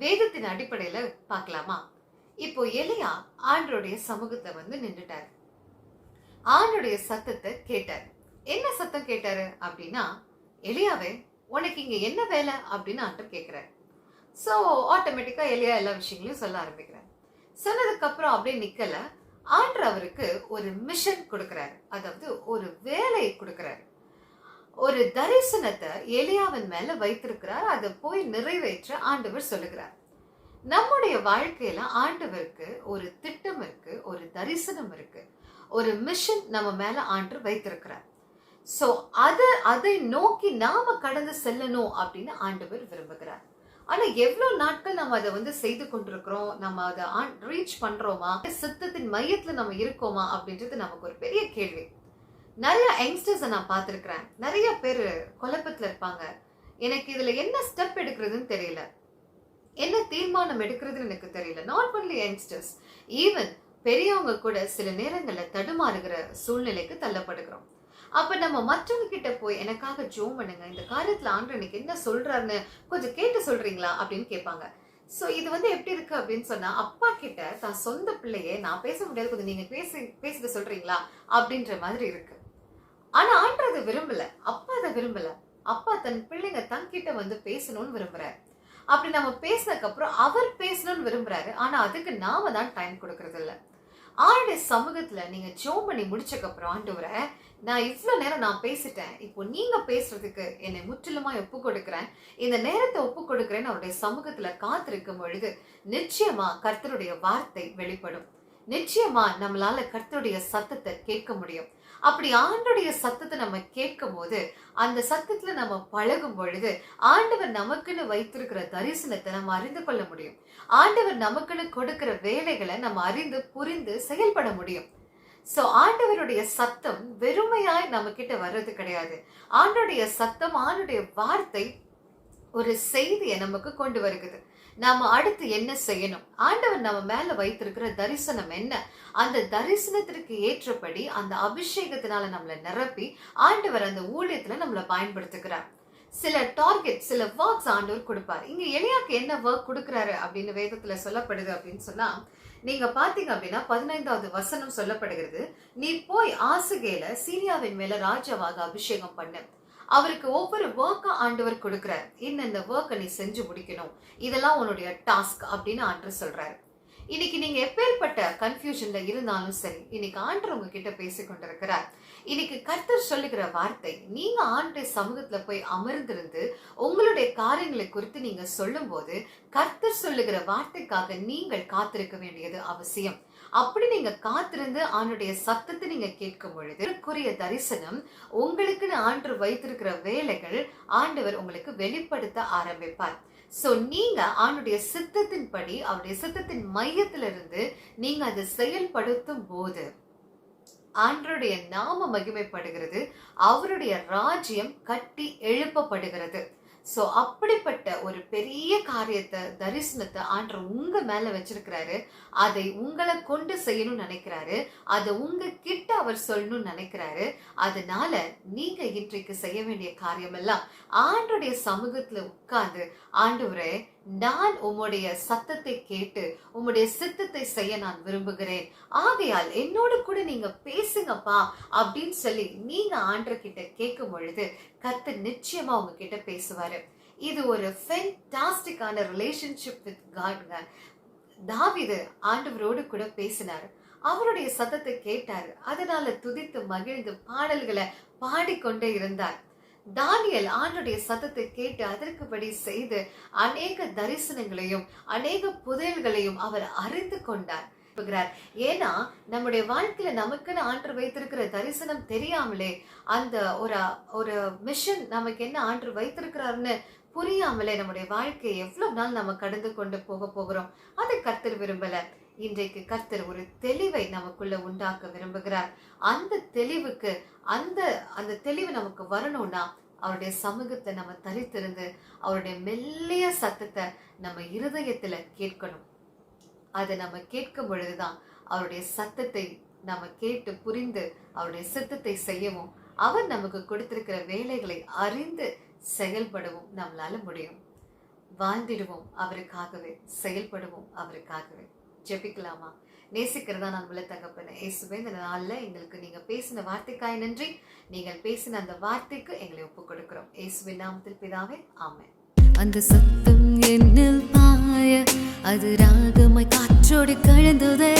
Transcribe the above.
வேதத்தின் அடிப்படையில பார்க்கலாமா? இப்போ எலியா ஆண்டருடைய சமூகத்தை வந்து நின்றுட்டாரு. ஆண்டுடைய சத்தத்தை கேட்டார். என்ன சத்தம் கேட்டாரு அப்படின்னா எலியாவே உனக்கு இங்க என்ன வேலை? அப்படின்னு ஆண்டர் கேட்கிறார். ஸோ ஆட்டோமேட்டிக்கா எலியா எல்லா விஷயங்களையும் சொல்ல ஆரம்பிக்கிறார். சொன்னதுக்கு அப்புறம் அப்படியே நிக்கல. ஆண்டர் அவருக்கு ஒரு மிஷன் கொடுக்கிறாரு. அதாவது ஒரு வேலை கொடுக்கிறாரு. ஒரு தரிசனத்தை எலியாவின் மேல வைத்திருக்கிறார். அதை போய் நிறைவேற்ற ஆண்டவர் சொல்லுகிறார். நம்முடைய வாழ்க்கையில ஆண்டவருக்கு ஒரு திட்டம் இருக்கு ஒரு தரிசனம் இருக்கு. ஒரு மிஷன் நம்ம மேல ஆண்டு வைத்திருக்கிறார். சோ அதை அதை நோக்கி நாம கடந்து செல்லணும் அப்படின்னு ஆண்டவர் விரும்புகிறார். ஆனா எவ்வளவு நாட்கள் நம்ம அதை வந்து செய்து கொண்டிருக்கிறோம்? நம்ம அதை ரீச் பண்றோமா? சித்தத்தின் மையத்துல நம்ம இருக்கோமா? அப்படின்றது நமக்கு ஒரு பெரிய கேள்வி. நிறைய யங்ஸ்டர்ஸை நான் பார்த்துருக்குறேன். நிறைய பேர் குழப்பத்தில் இருப்பாங்க. எனக்கு இதில் என்ன ஸ்டெப் எடுக்கிறதுன்னு தெரியல. என்ன தீர்மானம் எடுக்கிறதுன்னு எனக்கு தெரியல. நாட் ஒன்லி யங்ஸ்டர்ஸ் ஈவன் பெரியவங்க கூட சில நேரங்களில் தடுமாறுகிற சூழ்நிலைக்கு தள்ளப்படுகிறோம். அப்போ நம்ம மற்றவங்க கிட்ட போய் எனக்காக ஜோம் பண்ணுங்க. இந்த காரியத்தில் ஆண்டு எனக்கு என்ன சொல்கிறாருன்னு கொஞ்சம் கேட்டு சொல்கிறீங்களா அப்படின்னு கேட்பாங்க. ஸோ இது வந்து எப்படி இருக்கு அப்படின்னு சொன்னா அப்பா கிட்ட தான் சொந்த பிள்ளையே நான் பேச முடியாது. கொஞ்சம் நீங்க பேசி பேசிட்டு சொல்றீங்களா அப்படின்ற மாதிரி இருக்கு. ஆனா ஆண்டு அதை விரும்பல அப்பா அதை விரும்பல. அப்பா தன் பிள்ளைங்க தங்கிட்ட வந்து பேசணும்னு விரும்புறாரு. அப்படி நம்ம பேசினதுக்கு அப்புறம் அவர் பேசணும்னு விரும்புறாரு. ஆனா அதுக்கு நாம தான் டைம் கொடுக்கறது இல்ல. ஆளுடைய சமூகத்துல நீங்க ஜோம் பண்ணி முடிச்சக்கு அப்புறம் ஆண்டவரை நான் இவ்வளவு நேரம் நான் பேசிட்டேன். இப்போ நீங்க பேசுறதுக்கு என்னை முற்றிலுமா ஒப்பு கொடுக்குறேன். இந்த நேரத்தை ஒப்பு கொடுக்குறேன்னு அவருடைய சமூகத்துல காத்திருக்கும் பொழுது நிச்சயமா கர்த்தருடைய வார்த்தை வெளிப்படும். நிச்சயமா நம்மளால கர்த்தருடைய சத்தத்தை கேட்க முடியும். அப்படி ஆண்டுடைய சத்தத்தை நம்ம கேட்கும் போது அந்த சத்தத்துல நம்ம பழகும் பொழுது ஆண்டவர் நமக்குன்னு வைத்திருக்கிற தரிசனத்தை நம்ம அறிந்து கொள்ள முடியும். ஆண்டவர் நமக்குன்னு கொடுக்கிற வேலைகளை நம்ம அறிந்து புரிந்து செயல்பட முடியும். சோ ஆண்டவருடைய சத்தம் வெறுமையாய் நம்ம கிட்ட வர்றது கிடையாது. ஆண்டுடைய சத்தம் ஆண்டுடைய வார்த்தை ஒரு செய்தியை நமக்கு கொண்டு வருகிறது. நாம அடுத்து என்ன செய்யணும்? ஆண்டவர் நம்ம மேல வைத்திருக்கிற தரிசனம் என்ன? அந்த தரிசனத்திற்கு ஏற்றபடி அந்த அபிஷேகத்தினால நம்மளை நிரப்பி ஆண்டவர் அந்த ஊழியத்துல நம்மளை பயன்படுத்துகிறார். சில டார்கெட் சில ஒர்க்ஸ் ஆண்டவர் கொடுப்பார். இங்க எளியாக்கு என்ன ஒர்க் கொடுக்குறாரு அப்படின்னு வேதத்துல சொல்லப்படுது அப்படின்னு சொன்னா நீங்க பாத்தீங்க அப்படின்னா பதினைந்தாவது வசனம் சொல்லப்படுகிறது நீ போய் ஆசுகேல சீரியாவின் மேல ராஜாவாக அபிஷேகம் பண்ணு. அவருக்கு ஒவ்வொரு ஒர்க்கை ஆண்டவர் கொடுக்குறார். இன்ன இந்த ஒர்க்கை நீ செஞ்சு முடிக்கணும். இதெல்லாம் உன்னுடைய டாஸ்க் அப்படின்னு ஆண்டர் சொல்றாரு. இன்னைக்கு நீங்க எப்பேற்பட்ட கன்ஃபியூஷன்ல இருந்தாலும் சரி இன்னைக்கு ஆண்டர் உங்ககிட்ட பேசி கொண்டிருக்கிறார். இன்னைக்கு கர்த்தர் சொல்லுகிற வார்த்தை நீங்க ஆண்டு சமூகத்துல போய் அமர்ந்திருந்து உங்களுடைய காரியங்களை குறித்து நீங்க சொல்லும் போது கர்த்தர் சொல்லுகிற வார்த்தைக்காக நீங்கள் காத்திருக்க வேண்டியது அவசியம். அப்படி நீங்க காத்திருந்து ஆண்டுடைய சத்தத்தை நீங்க கேட்கும் பொழுது குறிய தரிசனம் உங்களுக்குன்னு ஆண்டு வைத்திருக்கிற வேலைகள் ஆண்டவர் உங்களுக்கு வெளிப்படுத்த ஆரம்பிப்பார். ஸோ நீங்க அவனுடைய சித்தத்தின்படி அவருடைய சித்தத்தின் மையத்திலிருந்து நீங்க அதை செயல்படுத்தும் போது ஆண்டருடைய நாம மகிமைப்படுகிறது அவருடைய ராஜ்யம் கட்டி எழுப்பப்படுகிறது. சோ அப்படிப்பட்ட ஒரு பெரிய காரியத்தை தரிசனத்தை ஆண்டர் உங்க மேல வச்சிருக்கிறாரு. அதை உங்களை கொண்டு செய்யணும்னு நினைக்கிறாரு. அதை உங்க கிட்ட அவர் சொல்லணும்னு நினைக்கிறாரு. அதனால நீங்க இன்றைக்கு செய்ய வேண்டிய காரியம் எல்லாம் ஆண்டுடைய சமூகத்துல உட்கார்ந்து ஆண்டவரே நான் உம்முடைய சத்தத்தை கேட்டு உம்முடைய சித்தத்தை செய்ய நான் விரும்புகிறேன். ஆகையால் என்னோடு கூட நீங்க பேசுங்கப்பா அப்படின்னு சொல்லி நீங்க ஆண்டர் கிட்ட கேட்கும் பொழுது கத்து நிச்சயமா உங்ககிட்ட பேசுவாரு. இது ஒரு ஃபென்டாஸ்டிக்கான ரிலேஷன்ஷிப் வித் காட்ங்க தாவிது ஆண்டவரோடு கூட பேசினார். அவருடைய சத்தத்தை கேட்டார். அதனால துதித்து மகிழ்ந்து பாடல்களை பாடிக்கொண்டே இருந்தார். தானியல் ஆண்டுடைய சத்தத்தை கேட்டு அதற்குபடி செய்து அநேக தரிசனங்களையும் அநேக புதையல்களையும் அவர் அறிந்து கொண்டார். ஏன்னா நம்முடைய வாழ்க்கையில நமக்குன்னு ஆண்டு வைத்திருக்கிற தரிசனம் தெரியாமலே அந்த ஒரு ஒரு மிஷன் நமக்கு என்ன ஆண்டு வைத்திருக்கிறாருன்னு புரியாமலே நம்முடைய வாழ்க்கையை எவ்வளவு நாள் நம்ம கடந்து கொண்டு போக போகிறோம்? அதை கர்த்தர் விரும்பல. இன்றைக்கு கர்த்தர் ஒரு தெளிவை நமக்குள்ள உண்டாக்க விரும்புகிறார். அந்த தெளிவுக்கு அந்த அந்த தெளிவு நமக்கு வரணும்னா அவருடைய சமூகத்தை நம்ம தரித்திருந்து அவருடைய மெல்லிய சத்தத்தை நம்ம இருதயத்துல கேட்கணும். அதை நம்ம கேட்கும் பொழுதுதான் அவருடைய சத்தத்தை நம்ம கேட்டு புரிந்து அவருடைய சித்தத்தை செய்யவும் அவர் நமக்கு கொடுத்திருக்கிற வேலைகளை அறிந்து செயல்படவும் நம்மளால முடியும். வாழ்ந்திடுவோம் அவருக்காகவே செயல்படுவோம் அவருக்காகவே. ஜெபிக்கலாமா? நேசிக்கிறதா நான் உள்ள தகப்பன இயேசுவே இந்த நாள்ல எங்களுக்கு நீங்க பேசின வார்த்தைக்காய் நன்றி. நீங்கள் பேசின அந்த வார்த்தைக்கு எங்களை ஒப்புக் கொடுக்கிறோம். இயேசுவின் நாமத்தில் பிதாவே ஆமை அந்த சத்தம் என்னில் பாய அது ராகமாய் காற்றோடு கலந்ததே